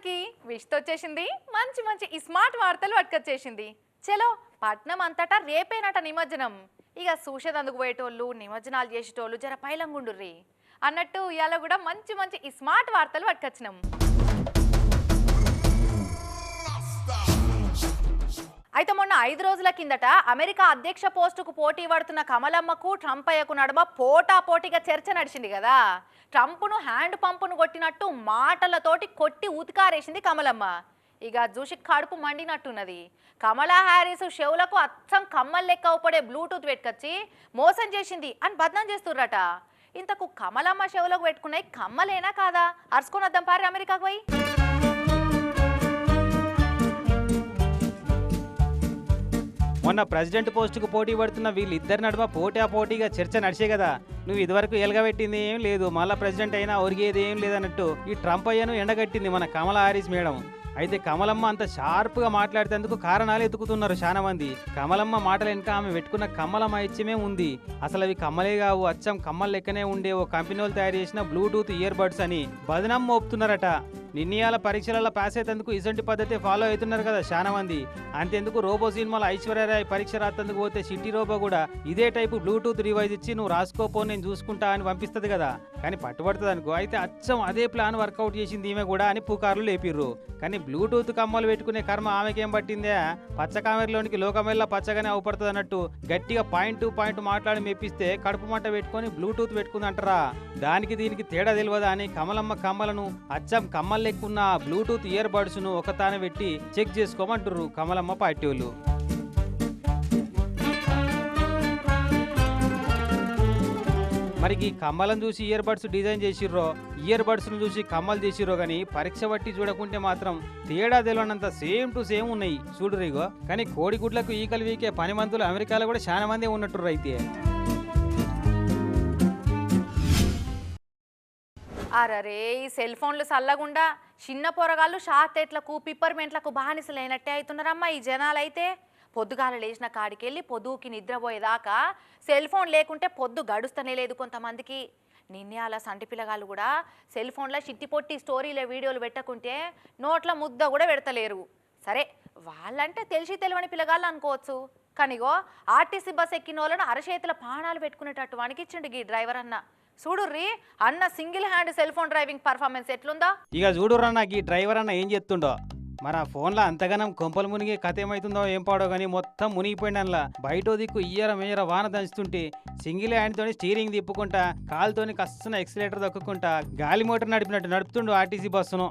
అందరికీ విష్తో వచ్చేసింది. మంచి మంచి ఈ స్మార్ట్ వార్తలు పట్టుకొచ్చేసింది. చలో పట్నం అంతటా రేపేనట నిమజ్జనం. ఇక చూసేదందుకు పోయేటోళ్ళు నిమజ్జనాలు చేసేటోళ్ళు జర పైలంగుండుర్రి. అన్నట్టు ఇవాళ కూడా మంచి మంచి ఈ స్మార్ట్ వార్తలు పట్టుకొచ్చినాం. అయితే మొన్న ఐదు రోజుల కిందట అమెరికా అధ్యక్ష పోస్టుకు పోటీ పడుతున్న కమలమ్మకు ట్రంప్ అయ్యకు నడుమ పోటా పోటీగా చర్చ నడిచింది కదా. ట్రంప్ను హ్యాండ్ పంపును కొట్టినట్టు మాటలతోటి కొట్టి ఉతికారేసింది కమలమ్మ. ఇక చూసి కడుపు మండినట్టున్నది. కమలా హ్యారిస్ షెవులకు అచ్చం కమ్మల్ లెక్క అవుపడే బ్లూటూత్ పెట్టుకొచ్చి మోసం చేసింది అని బదనాం చేస్తుర్రట. ఇంతకు కమలమ్మ షెవులకు పెట్టుకున్నాయి కమ్మలేనా కాదా? అరుచుకొని వద్దాం పారి అమెరికాకు పోయి. మొన్న ప్రెసిడెంట్ పోస్టుకు పోటీ పడుతున్న వీళ్ళిద్దరి నడుమ పోటా పోటీగా చర్చ నడిచే కదా. నువ్వు ఇదివరకు ఎలగబెట్టింది ఏం లేదు. మళ్ళా ప్రెసిడెంట్ అయినా ఒరిగేది ఏం లేదన్నట్టు ఈ ట్రంప్ అయ్యను ఎండగట్టింది మన కమలా హారీస్ మేడం. అయితే కమలమ్మ అంత షార్ప్గా మాట్లాడేందుకు కారణాలు ఎతుకుతున్నారు చాలా మంది కమలమ్మ మాటల వెనుక ఆమె పెట్టుకున్న కమ్మల మైత్యమే ఉంది. అసలు అవి కమ్మలే కావు. అచ్చం కమ్మల లెక్కనే ఉండే ఓ కంపెనీ వాళ్ళు తయారు చేసిన బ్లూటూత్ ఇయర్ బడ్స్ అని బదనం మోపుతున్నారట. నిర్ణయాల పరీక్షలలో పాస్ అయ్యేందుకు ఇసంటి పద్ధతి ఫాలో అవుతున్నారు కదా చాలా మంది అంతెందుకు రోబో సినిమాలో ఐశ్వర్యరాయ్ పరీక్ష రాతందుకు పోతే సిటీ రోబో కూడా ఇదే టైపు బ్లూటూత్ రివైజ్ ఇచ్చి నువ్వు రాసుకోపో నేను చూసుకుంటా అని పంపిస్తుంది కదా. కానీ పట్టుబడుతుంది అనుకో అయితే అచ్చం అదే ప్లాన్ వర్కౌట్ చేసింది ఈమె కూడా అని పుకార్లు లేపిర్రు. కానీ బ్లూటూత్ కమ్మలు పెట్టుకునే కర్మ ఆమెకేం పట్టిందే? పచ్చ కామెరలోనికి లోకమెల్లా పచ్చగానే అవుపడుతుంది అన్నట్టు గట్టిగా పాయింట్ టు పాయింట్ మాట్లాడి మెప్పిస్తే కడుపు మంట పెట్టుకొని బ్లూటూత్ పెట్టుకుందంటారా. దానికి దీనికి తేడా తెలియదా అని కమలమ్మ కమ్మలను అచ్చం కమ్మలు లెక్కున్న బ్లూటూత్ ఇయర్ బడ్స్ను ఒక తాన పెట్టి చెక్ చేసుకోమంటుర్రు కమలమ్మ పార్టీ మరి ఈ కమ్మలను చూసి ఇయర్ బడ్స్ డిజైన్ చేసిర్రో ఇయర్ బడ్స్ను చూసి కమ్మలు చేసిర్రో కానీ పరీక్ష బట్టి చూడకుంటే మాత్రం తేడా తెలియనంత సేమ్ టు సేమ్ ఉన్నాయి. చూడు రీగో. కానీ కోడిగుడ్లకు ఈకలు వీకే పని మంతులు అమెరికాలో కూడా చాలా మంది ఉన్నట్టు అయితే. అరరే ఈ సెల్ ఫోన్లు చల్లగుండా చిన్న పొరగాళ్ళు షార్టెట్లకు పిప్పర్మెంట్లకు బానిసలైనట్టే అవుతున్నారమ్మా ఈ జనాలైతే. పొద్దుగాల లేచిన కాడికెళ్ళి పొద్దుకి నిద్రపోయేదాకా సెల్ ఫోన్ లేకుంటే పొద్దు గడుస్తనే లేదు కొంతమందికి. నిన్నే అలా సంటి పిల్లగాళ్ళు కూడా సెల్ ఫోన్లో చిట్టి పొట్టి స్టోరీలో వీడియోలు పెట్టకుంటే నోట్ల ముద్ద కూడా పెడతలేరు. సరే వాళ్ళంటే తెలిసి తెలియని పిల్లగాళ్ళు అనుకోవచ్చు. కానిగో ఆర్టీసీ బస్ ఎక్కిన వాళ్ళను అరచేతుల పాణాలు పెట్టుకునేటట్టు వణికిచ్చిండు ఈ డ్రైవర్ అన్న. చూడుర్రి అన్న single hand cell phone driving performance ఎట్లుందో? ఇక చూడురా నాకు డ్రైవర్ అన్న ఏం చెప్తుండో? మరి ఆ ఫోన్లో అంతగానం కొంపలు మునిగి కథ ఏమవుతుందో ఏం పాడో కానీ మొత్తం మునిగిపోయింది అందులో బయట దిక్కు ఇయ్యర మేయర వాన దంచుతుంటే సింగిల్ హ్యాండ్తోని స్టీరింగ్ తిప్పుకుంటా కాలుతోని కస్తున్న ఎక్సిలేటర్ దొక్కుకుంటా గాలి మోటార్ నడిపినట్టు నడుపుతుండు ఆర్టీసీ బస్సును.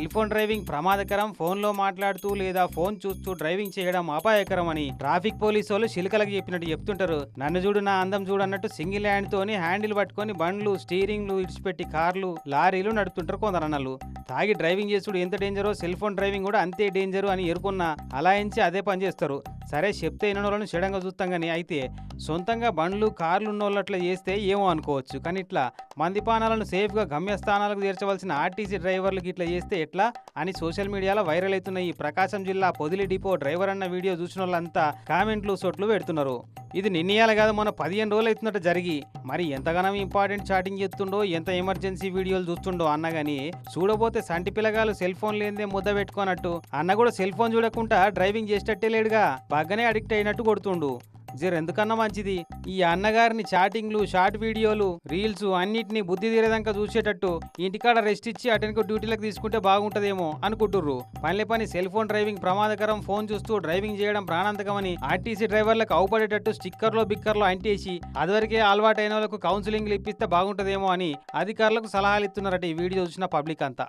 సెల్ ఫోన్ డ్రైవింగ్ ప్రమాదకరం ఫోన్లో మాట్లాడుతూ లేదా ఫోన్ చూస్తూ డ్రైవింగ్ చేయడం అపాయకరం అని ట్రాఫిక్ పోలీసు వాళ్ళు చిలుకలకు చెప్పినట్టు చెప్తుంటారు. నన్ను చూడు నా అందం చూడు అన్నట్టు సింగిల్ హ్యాండ్ తోని హ్యాండిల్ పట్టుకొని బండ్లు స్టీరింగ్లు ఇడిచిపెట్టి కార్లు లారీలు నడుపుతుంటారు కొందరు అన్నలు. తాగి డ్రైవింగ్ చేసుడు ఎంత డేంజరో సెల్ ఫోన్ డ్రైవింగ్ కూడా అంతే డేంజరు అని ఎరుకున్నా అలా ఎంచి అదే పని చేస్తారు. సరే చెప్తే ఇన్న వాళ్ళని చెడంగా చూస్తాం కానీ అయితే సొంతంగా బండ్లు కార్లు ఉన్నోళ్ళట్లా చేస్తే ఏమో అనుకోవచ్చు. కానీ ఇట్లా మందిపానాలను సేఫ్గా గమ్యస్థానాలకు చేర్చవలసిన ఆర్టీసీ డ్రైవర్లకు ఇట్లా చేస్తే ఎట్లా? అని సోషల్ మీడియాలో వైరల్ అవుతున్న ఈ ప్రకాశం జిల్లా పొదిలి డిపో డ్రైవర్ అన్న వీడియో చూసిన వాళ్ళంతా కామెంట్లు సొట్లు పెడుతున్నారు. ఇది నిన్నయాల కాదు మన పదిహేను రోజులు అవుతున్నట్టు జరిగి. మరి ఎంతగానో ఇంపార్టెంట్ చాటింగ్ చేస్తుండో ఎంత ఎమర్జెన్సీ వీడియోలు చూస్తుండో అన్న గాని చూడబోతే సంటి పిల్లగాలు సెల్ ఫోన్ లేనిదే ముద్ద పెట్టుకోనట్టు. అన్న కూడా సెల్ ఫోన్ చూడకుండా డ్రైవింగ్ చేసేటట్టే లేడుగా. బాగానే అడిక్ట్ అయినట్టు కొడుతుండు. జర ఎందుకన్నా మంచిది? ఈ అన్నగారిని చాటింగ్లు షార్ట్ వీడియోలు రీల్స్ అన్నిటిని బుద్ధి తీరేదాకా చూసేటట్టు ఇంటికాడ రెస్ట్ ఇచ్చి అటెన్కు డ్యూటీలకు తీసుకుంటే బాగుంటదేమో అనుకుంటుర్రు. పనిలే పని సెల్ ఫోన్ డ్రైవింగ్ ప్రమాదకరం ఫోన్ చూస్తూ డ్రైవింగ్ చేయడం ప్రాణాంతకమని ఆర్టీసీ డ్రైవర్లకు అవుపడేటట్టు స్టిక్కర్లో బిక్కర్లో అంటేసి అదివరకే అలవాటైన వాళ్ళకు కౌన్సిలింగ్లు ఇప్పిస్తే బాగుంటదేమో అని అధికారులకు సలహాలు ఇస్తున్నారట ఈ వీడియో చూసిన పబ్లిక్ అంతా.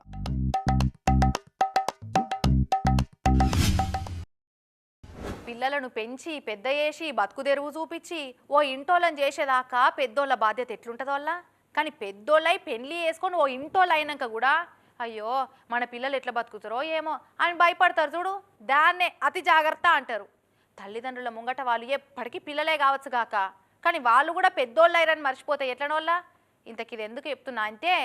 పిల్లలను పెంచి పెద్ద చేసి బతుకు చూపించి ఓ ఇంటోళ్ళని చేసేదాకా పెద్దోళ్ళ బాధ్యత ఎట్లుంటుందో కానీ పెద్దోళ్ళై పెళ్ళి వేసుకొని ఓ ఇంటోళ్ళు అయినాక కూడా అయ్యో మన పిల్లలు ఎట్లా బతుకుతారో ఏమో అని భయపడతారు చూడు. దాన్నే అతి జాగ్రత్త అంటారు. తల్లిదండ్రుల ముంగట వాళ్ళు ఎప్పటికీ పిల్లలే కావచ్చు కాక. కానీ వాళ్ళు కూడా పెద్దోళ్ళు అయ్యారని మర్చిపోతాయి ఎట్లనోళ్ళ ఇంతకి ఇది ఎందుకు చెప్తున్నా అంటే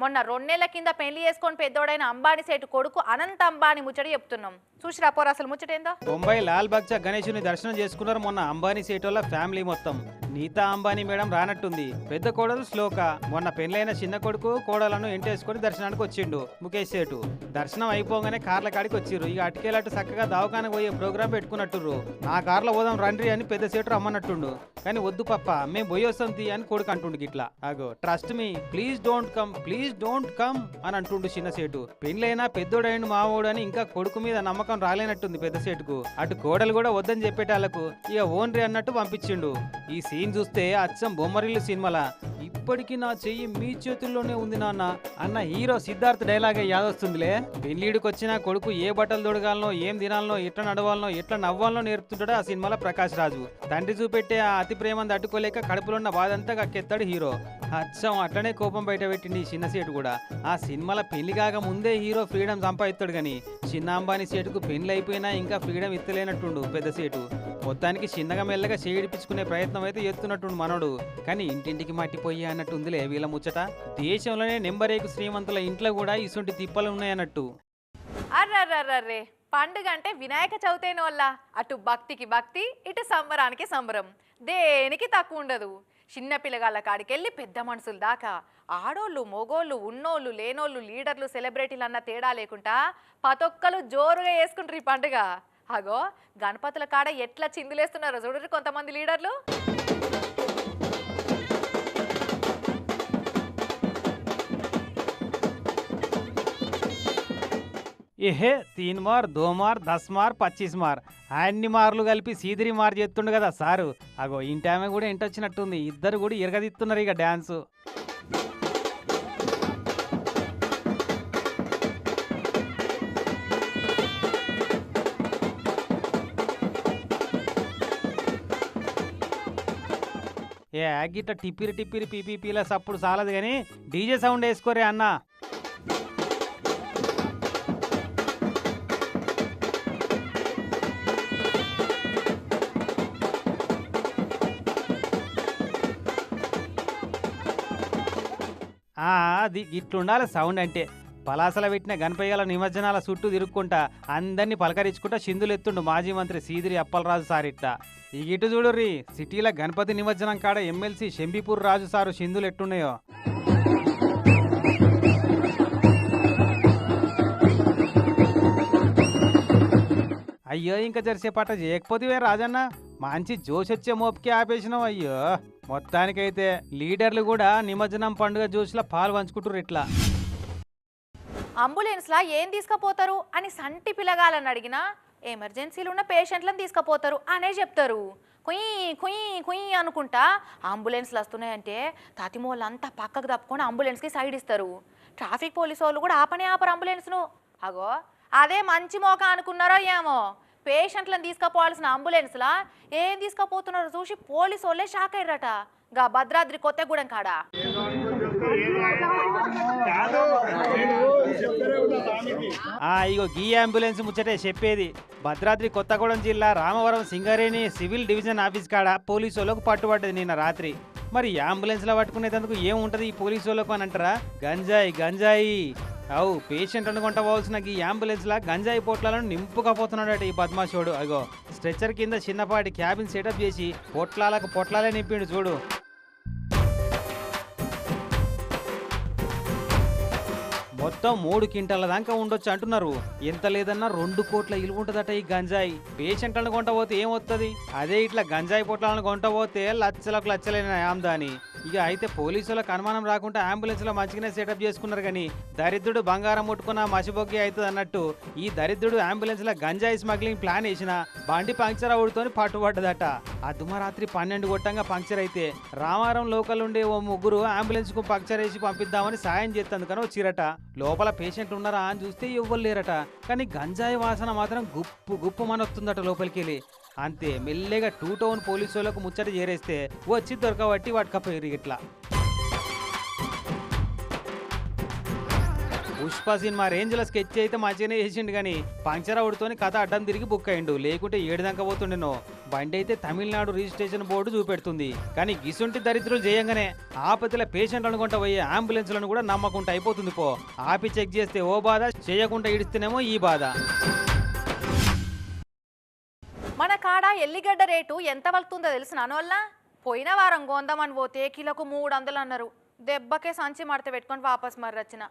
మొన్న రెండేళ్ళ కింద పెళ్ళి చేసుకొని పెద్దోడైన అంబానీ సేటు కొడుకు అనంత అంబానీ ముచ్చట చెప్తున్నాం. చూసిరా పోరా అసలు ముచ్చటేందో ముంబై లాల్ బగ్చా గణేశుని దర్శనం చేసుకున్నారు మొన్న అంబానీ సేటోళ్ళ ఫ్యామిలీ మొత్తం. నీతా అంబానీ మేడం రానట్టుంది. పెద్ద కోడలు శ్లోక. మొన్న పెళ్ళైన చిన్న కొడుకు కోడలను ఎంటేసుకొని దర్శనానికి వచ్చిండు ముఖేష్ సేటు. దర్శనం అయిపోగానే కార్ల కాడికి వచ్చిర్రు. ఇక అటుకేలట్టు చక్కగా దవాఖానకు పోయే ప్రోగ్రాం పెట్టుకున్నట్టుర్రు. నా కార్లో పోదాం రండి అని పెద్ద సేటు రమ్మన్నట్టుండు. కానీ వద్దు పప్ప మేము పోయి తీ అని కొడుకు అంటుండు గిట్లా. అగో trust me please don't come please don't come అని అంటుండు చిన్న సేటు. పెళ్ళైనా పెద్దోడైండు మావోడు అని ఇంకా కొడుకు మీద నమ్మకం రాలేనట్టుంది పెద్ద సేటుకు. అటు కోడలు కూడా వద్దని చెప్పేటాళ్ళకు ఇక ఓన్రి అన్నట్టు పంపించిండు. ఈ సీన్ చూస్తే అచ్చం బొమ్మరిల్లు సినిమాల. ఇప్పటికీ నా చెయ్యి మీ చేతుల్లోనే ఉంది నాన్న. అన్న హీరో సిద్ధార్థ్ డైలాగే యాదొస్తుందిలే. పెళ్ళిడికి వచ్చిన కొడుకు ఏ బట్టలు తొడగాలనో ఏం తినాలనో ఎట్లా నడవాలనో ఎట్లా నవ్వాలనో నేర్పుతుంటాడో ఆ సినిమాలో ప్రకాష్ రాజు. తండ్రి చూపెట్టే ఆ అతి ప్రేమను తట్టుకోలేక కడుపులో ఉన్న బాధంతా కక్కెత్తాడు హీరో. అచ్చం అట్లనే కోపం బయట పెట్టింది ఈ చిన్న సేటు కూడా. ఆ సినిమాల పెళ్ళి కాక ముందే హీరో ఫ్రీడమ్ సంపాదిస్తాడు కానీ చిన్న అంబానీ సేటుకు పెళ్ళి అయిపోయినా ఇంకా ఫ్రీడమ్ ఇత్తలేనట్టుండు పెద్ద సేటు. మొత్తానికి చిన్నగా మెల్లగా చేడిపించుకునే ప్రయత్నం అయితే ఎత్తునట్టుండు మనోడు. కానీ ఇంటింటికి మట్టిపోయి అన్నట్టుందిలే వీళ్ళ ముచ్చట. దేశంలోనే నెంబర్ ఏకు శ్రీమంతుల ఇంట్లో కూడా ఇసుంటి తిప్పలు ఉన్నాయన్నట్టు. అర్రర్రర్రే. పండుగ అంటే వినాయక చవితైన వల్ల. అటు భక్తికి భక్తి ఇటు సంబరానికి సంబరం. దేనికి తక్కువ ఉండదు. చిన్న పిల్లగాళ్ళ కాడికెళ్ళి పెద్ద మనుషుల దాకా. ఆడోళ్ళు మొగోళ్ళు ఉన్నోళ్ళు లేనోళ్ళు లీడర్లు సెలబ్రిటీలు అన్న తేడా లేకుండా పతొక్కలు జోరుగా వేసుకుంటారు ఈ పండుగ. అగో గణపతుల కాడ ఎట్లా చిందులేస్తున్నారో చూడరు కొంతమంది లీడర్లు. ఏహే తీన్ మార్ దో మార్ దస్ మార్ పచ్చీస్ మార్. అన్ని మార్లు కలిపి సీదిరి మార్ చేస్తుండు కదా సారు. అగో ఇంటి ఆమె కూడా ఇంటొచ్చినట్టుంది ఇద్దరు కూడా ఇరగదిస్తున్నారు ఇక డ్యాన్సు. ఏ గిట్ట టిప్పిరి టిప్పిరి పీపీపీల సప్పుడు చాలదు కానీ డీజే సౌండ్ వేసుకోరే అన్నా. అది ఇట్లుండాలి సౌండ్ అంటే. పలాసల పెట్టిన గణపయ్యల నిమజ్జనాల చుట్టూ తిరుక్కుంటా అందరినీ పలకరించుకుంటా సింధులు ఎత్తుండు మాజీ మంత్రి సీదిరి అప్పలరాజు సారిట్ట. ఈ ఇటు చూడుర్రి సిటీల గణపతి నిమజ్జనం కాడ ఎమ్మెల్సీ షంబీపూర్ రాజు సారు సింధులు ఎట్టున్నాయో అయ్యో ఇంకా జరిసేపాట చేయకపోతే రాజన్న? మంచి జోష్ వచ్చే మోపుకి ఆపేసినావు అయ్యో మొత్తానికైతే లీడర్లు కూడా నిమజ్జనం పండుగ జోష్లో పాలు పంచుకుంటారు ఇట్లా. అంబులెన్స్లా ఏం తీసుకుపోతారు? అని సంటి పిల్లగాలని అడిగినా ఎమర్జెన్సీలు ఉన్న పేషెంట్లను తీసుకుపోతారు అనే చెప్తారు. కుయ్యి కుయ్ కుయ్యి అనుకుంటా అంబులెన్స్లు వస్తున్నాయంటే తాతిమోళ్ళంతా పక్కకు తప్పుకొని అంబులెన్స్కి సైడ్ ఇస్తారు. ట్రాఫిక్ పోలీసు వాళ్ళు కూడా ఆపనే ఆపరు అంబులెన్స్ను. అగో అదే మంచి మోక అనుకున్నారో ఏమో. పేషెంట్లను తీసుకుపోవాల్సిన అంబులెన్స్లా? ఏం తీసుకుపోతున్నారో చూసి పోలీసు వాళ్ళే షాక్ అయ్యారట. గా భద్రాద్రి కొత్తగూడెం కాడ. ఇగో గీ అంబులెన్స్ ముచ్చటే చెప్పేది. భద్రాద్రి కొత్తగూడెం జిల్లా Ramavaram Singareni civil division office కాడ పోలీసు వాళ్ళకు పట్టుబడ్డది నిన్న రాత్రి. మరి అంబులెన్స్ అంబులెన్స్లో పట్టుకునేందుకు ఏముంటది ఈ పోలీసు వాళ్ళకు అని అంటారా? గంజాయి గంజాయి. అవు పేషెంట్ అనుకుంటా పోవాల్సిన ఈ అంబులెన్స్ లా గంజాయి పొట్లాలను నింపుకపోతున్నాడట ఈ బద్మాషోడు అగో స్ట్రెచ్చర్ కింద చిన్నపాటి క్యాబిన్ సెటప్ చేసి పొట్లాలకు పొట్లాలే నింపిండు చూడు. మొత్తం మూడు క్వింటాల దాకా ఉండొచ్చు అంటున్నారు. ఎంత లేదన్నా రెండు కోట్ల ఇలువ ఉంటుందట ఈ గంజాయి. పేషెంట్లను కొంటపోతే ఏమొస్తుంది అదే ఇట్లా గంజాయి పొట్లాలను కొంటపోతే లచ్చలకు లచ్చలైన ఆమ్దాని? ఇక అయితే పోలీసులకు అనుమానం రాకుండా అంబులెన్స్లో మంచిగానే సెటప్ చేసుకున్నారు కానీ దరిద్రుడు బంగారం ముట్టుకున్న మసిబొగ్గి అవుతుంది అన్నట్టు ఈ దరిద్రుడు అంబులెన్స్లో గంజాయి స్మగ్లింగ్ ప్లాన్ వేసిన బండి పంక్చర్ అవుడుతోని పట్టుబడ్డదట. దుమరాత్రి పన్నెండు గొట్టంగా పంక్చర్ అయితే రామారం లోకల్ ఉండే ఓ ముగ్గురు అంబులెన్స్కు పంక్చర్ వేసి పంపిద్దామని సాయం చేస్తందుకని వచ్చిరట. లోపల పేషెంట్ ఉన్నారా అని చూస్తే ఇవ్వలేరట కానీ గంజాయి వాసన మాత్రం గుప్పు గుప్పు మనొస్తుందట లోపలికి వెళ్ళి అంతే మెల్లగా టూ టౌన్ పోలీసు వాళ్ళకు ముచ్చట చేరేస్తే వచ్చి దొరకబట్టి పట్టుకపోయారు ఇట్లా. పుష్ప సినిమా రేంజ్లో స్కెచ్ అయితే మంచిగానే చేసిండు కానీ పంచర్ అవుడుతోని కథ అడ్డం తిరిగి బుక్ అయిండు. లేకుంటే ఏడు పోతుండెనో. బండి అయితే తమిళనాడు రిజిస్ట్రేషన్ బోర్డు చూపెడుతుంది. కానీ గిసుంటి దరిద్రులు చేయంగానే ఆపతిల పేషెంట్లను కొంట పోయే అంబులెన్స్లను కూడా నమ్మకుండా అయిపోతుంది పో. ఆపి చెక్ చేస్తే ఓ బాధ చేయకుండా ఇడిస్తేనేమో ఈ బాధ. ఎల్లిగడ్డ రేటు ఎంత వలుతుందో తెలిసిన వల్ల పోయిన వారం కొందామని పోతే కిలోకు మూడు వందలు అన్నారు. దెబ్బకే సంచి మడత పెట్టుకొని వాపస్ మర్రచ్చిన.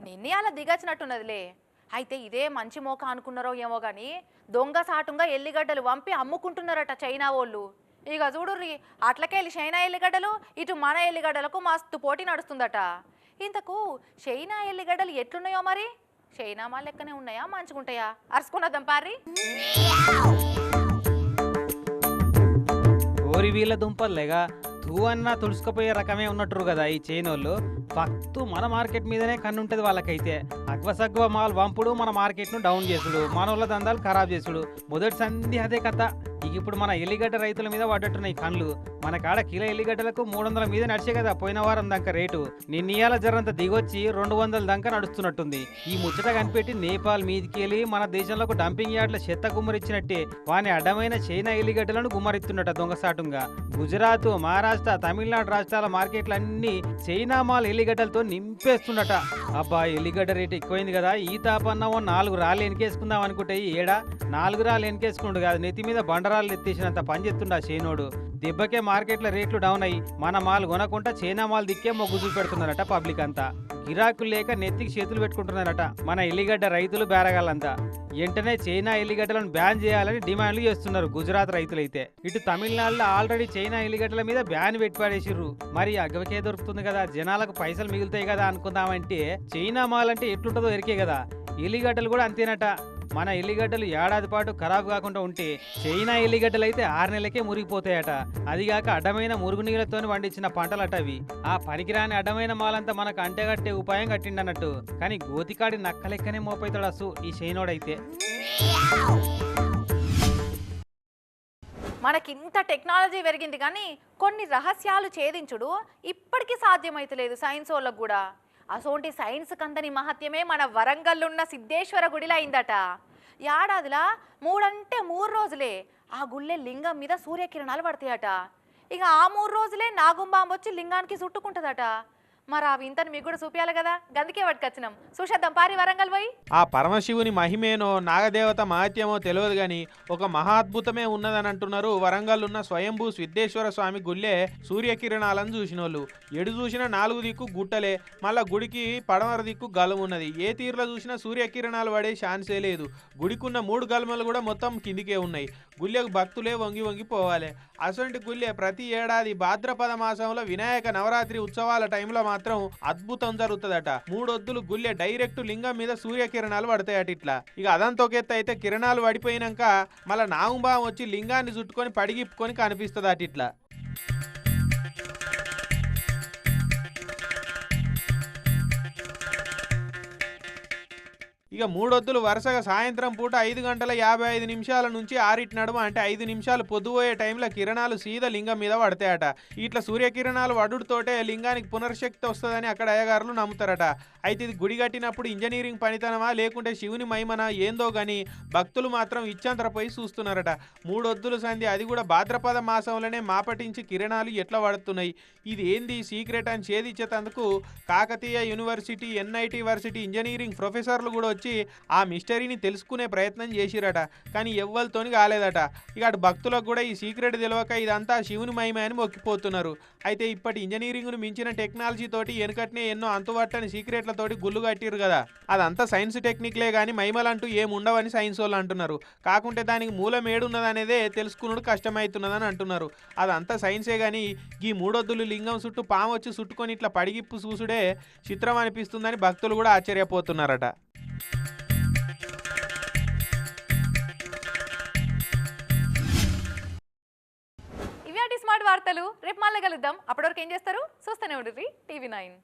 నిన్నే అలా దిగచ్చినట్టున్నదిలే. అయితే ఇదే మంచి మోక అనుకున్నారో ఏమో కానీ దొంగ సాటుంగా ఎల్లిగడ్డలు వంపి అమ్ముకుంటున్నారట చైనా వాళ్ళు. ఇక చూడుర్రి అట్లకెళ్ళి చైనా ఎల్లిగడ్డలు ఇటు మన ఎల్లిగడ్డలకు మస్తు పోటీ నడుస్తుందట. ఇంతకు చైనా ఎల్లిగడ్డలు ఎట్లున్నాయో మరి? చైనా మా లెక్కనే ఉన్నాయా? మంచిగుంటాయా? అరుచుకున్నద్దాం పారి ఓరి వీళ్ళ దుంపల్లేగా? తూ అన్న తుడుచుకుపోయే రకమే ఉన్నట్టు కదా ఈ చైనోళ్ళు. ఫక్తు మన మార్కెట్ మీదనే కన్నుంటది వాళ్ళకైతే. అగ్వసగ్వ మాల్ వంపుడు మన మార్కెట్ను డౌన్ చేసుడు. మన వాళ్ళ దందాలు ఖరాబ్ చేసుడు. మొదటి సంధి అదే కథ. ఇక ఇప్పుడు మన ఎల్లిగడ్డ రైతుల మీద పడ్డట్టున్నాయి కండ్లు. మన కాడ కిలో ఎల్లిగడ్డలకు మూడు వందల మీద నడిచే కదా పోయిన వారం దాకా రేటు. నిన్నీయాల జరంత దిగొచ్చి రెండు వందల దాకా నడుస్తున్నట్టుంది. ఈ ముచ్చట కనిపెట్టి నేపాల్ మీదికి మన దేశంలో డంపింగ్ యార్డ్ల చెత్త గుమ్మరిచ్చినట్టే వాని అడ్డమైన చైనా ఎల్లిగడ్డలను గుమ్మరిస్తున్నట దొంగసాటుగా గుజరాత్ మహారాష్ట్ర తమిళనాడు రాష్ట్రాల మార్కెట్లన్నీ చైనా మాల్ ఎల్లిగడ్డలతో నింపేస్తుండట అబ్బా ఎల్లిగడ్డ రేటు ఎక్కువైంది కదా. ఈ తాపన్న ఓ నాలుగు రాళ్ళు ఎనికేసుకుందాం అనుకుంటే ఈ ఏడా? నాలుగు రాళ్ళు ఎనికేసుకుండు కాదు. నెత్తి మీద బండ కండరాలు ఎత్తేసినంత పని చేస్తుండ చేనోడు. దెబ్బకే మార్కెట్ల రేట్లు డౌన్ అయ్యి మన మాల్ కొనకుండా చైనా మాల్ దిక్కే మొగ్గు చూపెడుతున్నారట పబ్లిక్ అంతా. గిరాకులు లేక నెత్తికి చేతులు పెట్టుకుంటున్నారట మన ఎల్లిగడ్డ రైతులు బేరగాళ్ళంతా. వెంటనే చైనా ఎల్లిగడ్డలను బ్యాన్ చేయాలని డిమాండ్లు చేస్తున్నారు గుజరాత్ రైతులైతే. ఇటు తమిళనాడులో ఆల్రెడీ చైనా ఎల్లిగడ్డల మీద బ్యాన్ పెట్టిపడేసిర్రు. మరి అగ్గవకే దొరుకుతుంది కదా జనాలకు పైసలు మిగులుతాయి కదా అనుకుందామంటే చైనా మాల్ అంటే ఎట్లుంటుందో ఎరికే కదా. ఎల్లిగడ్డలు కూడా అంతేనట. మన ఎల్లిగడ్డలు ఏడాది పాటు ఖరాబ్ కాకుండా ఉంటే చైనా ఎల్లిగడ్డలు అయితే ఆరు నెలలకే మురిగిపోతాయట. అదిగాక అడ్డమైన మురుగునీళ్ళతో పండించిన పంటలట అవి. ఆ పనికిరాని అడ్డమైన మాలంతా మనకు అంటేగట్టే ఉపాయం కట్టిండన్నట్టు. కానీ గోతికాడి నక్కలెక్కనే మోపైతాడు అసు ఈ చైనోడైతే. మనకింత టెక్నాలజీ పెరిగింది కానీ కొన్ని రహస్యాలు ఛేదించుడు ఇప్పటికీ సాధ్యమైతలేదు సైన్స్ వాళ్ళకు కూడా. అసోంటి సైన్స్ కందని మహత్యమే మన వరంగల్లున్న సిద్ధేశ్వర గుడిలో అయిందట ఏడాదిలా మూడంటే మూడు రోజులే ఆ గుళ్ళే లింగం మీద సూర్యకిరణాలు పడతాయట. ఇక ఆ మూడు రోజులే నాగుంబాంబొచ్చి లింగానికి చుట్టుకుంటుందట. మరి ఆ వింతను మీకు కూడా చూపించాలి కదా? గందుకే పట్టుకొచ్చినాం. చూసేద్దాం పారి వరంగల్ పోయి. ఆ పరమశివుని మహిమేనో నాగదేవత మహత్యమో తెలియదు గాని ఒక మహాద్భుతమే ఉన్నదని అంటున్నారు వరంగల్ ఉన్న స్వయంభూ సిద్ధేశ్వర స్వామి గుళ్ళే సూర్యకిరణాలను చూసినోళ్ళు. ఎడు చూసినా నాలుగు దిక్కు గుట్టలే మళ్ళా గుడికి పడమర దిక్కు గలం ఉన్నది. ఏ తీరులో చూసినా సూర్యకిరణాలు పడే ఛాన్సే లేదు. గుడికున్న మూడు గలమలు కూడా మొత్తం కిందికే ఉన్నాయి. గుళ్ళకు భక్తులే వంగి వంగి పోవాలి. అసొంటి గుళ్ళే ప్రతి ఏడాది భాద్రపద మాసంలో వినాయక నవరాత్రి ఉత్సవాల టైంలో మాత్రం అద్భుతం జరుగుతుందట. మూడొద్దులు గుల్లె డైరెక్ట్ లింగం మీద సూర్యకిరణాలు పడతాయట ఇట్లా. ఇక అదంతోకెత్త అయితే కిరణాలు పడిపోయినాక మళ్ళా నాగుంబాం వచ్చి లింగాన్ని చుట్టుకొని పడిగిప్పుకొని అటు ఇట్లా. ఇక మూడొద్దులు వరుసగా సాయంత్రం పూట ఐదు గంటల యాభై ఐదు నిమిషాల నుంచి ఆరిటి నడుమ అంటే ఐదు నిమిషాలు పొద్దుపోయే టైంలో కిరణాలు సీద లింగం మీద పడతాయట. ఇట్లా సూర్యకిరణాలు వడుడుతోటే లింగానికి పునర్శక్తి వస్తుందని అక్కడ అయ్యగారులు నమ్ముతారట. అయితే ఇది గుడి కట్టినప్పుడు ఇంజనీరింగ్ పనితనమా లేకుంటే శివుని మహిమనా ఏందో గాని భక్తులు మాత్రం ఇచ్చంతరపోయి చూస్తున్నారట. మూడొద్దులు సంధి అది కూడా భాద్రపద మాసంలోనే మాపటించి కిరణాలు ఎట్లా పడుతున్నాయి? ఇది ఏంది సీక్రెట్ అని ఛేదించేందుకు Kakatiya university NIT varsity engineering ప్రొఫెసర్లు కూడా వచ్చి ఆ మిస్టరీని తెలుసుకునే ప్రయత్నం చేసిరట. కానీ ఎవ్వరితోని కాలేదట. ఇక అటు భక్తులకు కూడా ఈ సీక్రెట్ తెలియక ఇదంతా శివుని మహిమ అని మొక్కిపోతున్నారు. అయితే ఇప్పటి ఇంజనీరింగ్ను మించిన టెక్నాలజీ తోటి వెనకట్నే ఎన్నో అంతువట్టని సీక్రెట్లతోటి గుళ్ళు కట్టిరు కదా. అదంతా సైన్స్ టెక్నిక్లే కానీ మహిమలంటూ ఏముండవని సైన్స్ వాళ్ళు అంటున్నారు. కాకుంటే దానికి మూలం ఏడున్నదనేదే తెలుసుకున్నాడు కష్టమవుతున్నదని అంటున్నారు. అదంతా సైన్సే కానీ ఈ మూడొద్దులు లింగం చుట్టూ పాము వచ్చి చుట్టుకొని ఇట్లా పడిగిప్పు చూసుడే చిత్రం అనిపిస్తుందని భక్తులు కూడా ఆశ్చర్యపోతున్నారట. ఇవి స్మార్ట్ వార్తలు రేపు మళ్ళీ కలుద్దాం. అప్పటివరకు ఏం చేస్తారు? చూస్తూనే ఉంటుంది టీవీ నైన్.